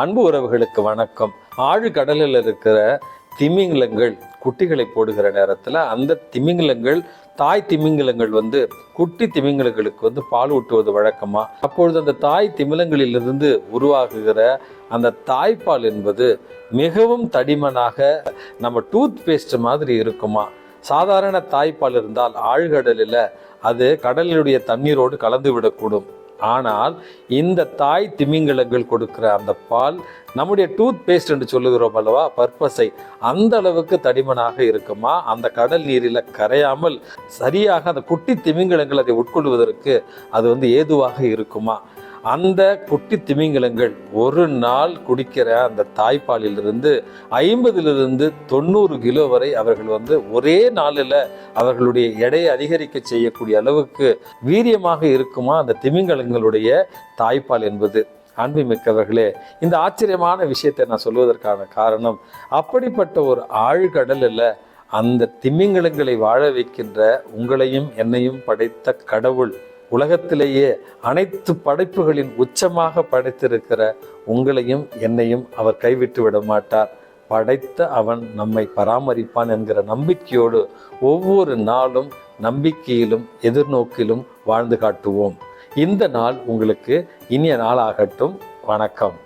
அன்பு உறவுகளுக்கு வணக்கம். ஆழ்கடலில் இருக்கிற திமிங்கிலங்கள் குட்டிகளை போடுகிற நேரத்தில் அந்த திமிங்கிலங்கள் தாய் திமிங்கிலங்கள் வந்து குட்டி திமிங்கிலங்களுக்கு வந்து பால் ஊட்டுவது வழக்கமாக அப்பொழுது அந்த தாய் திமிலங்களிலிருந்து உருவாகுகிற அந்த தாய்ப்பால் என்பது மிகவும் தடிமனாக நம்ம டூத் பேஸ்ட் மாதிரி இருக்குமா? சாதாரண தாய்ப்பால் இருந்தால் ஆழ்கடலில் அது கடலினுடைய தண்ணீரோடு கலந்து விடக்கூடும். ஆனால் இந்த தாய் திமிங்கலங்கள் கொடுக்கிற அந்த பால் நம்முடைய டூத் பேஸ்ட் என்று சொல்லுகிறோம் அல்லவா பர்பஸை அந்த அளவுக்கு தடிமனாக இருக்குமா? அந்த கடல் நீரில் கரையாமல் சரியாக அந்த குட்டி திமிங்கலங்கள் அதை உட்கொள்வதற்கு அது வந்து ஏதுவாக இருக்குமா? அந்த குட்டி திமிங்கலங்கள் ஒரு நாள் குடிக்கிற அந்த தாய்ப்பாலிலிருந்து ஐம்பதிலிருந்து தொண்ணூறு கிலோ வரை அவர்கள் வந்து ஒரே நாளில் அவர்களுடைய எடையை அதிகரிக்க செய்யக்கூடிய அளவுக்கு வீரியமாக இருக்குமா அந்த திமிங்கலங்களுடைய தாய்ப்பால் என்பது. அன்புமிக்கவர்களே இந்த ஆச்சரியமான விஷயத்தை நான் சொல்வதற்கான காரணம் அப்படிப்பட்ட ஒரு ஆழ்கடலில் அந்த திமிங்கலங்களை வாழ வைக்கின்ற உங்களையும் என்னையும் படைத்த கடவுள் உலகத்திலேயே அனைத்து படைப்புகளின் உச்சமாக படைத்திருக்கிற உங்களையும் என்னையும் அவர் கைவிட்டு விட மாட்டார். படைத்த அவன் நம்மை பராமரிப்பான் என்கிற நம்பிக்கையோடு ஒவ்வொரு நாளும் நம்பிக்கையிலும் எதிர்நோக்கிலும் வாழ்ந்து காட்டுவோம். இந்த நாள் உங்களுக்கு இனிய நாளாகட்டும். வணக்கம்.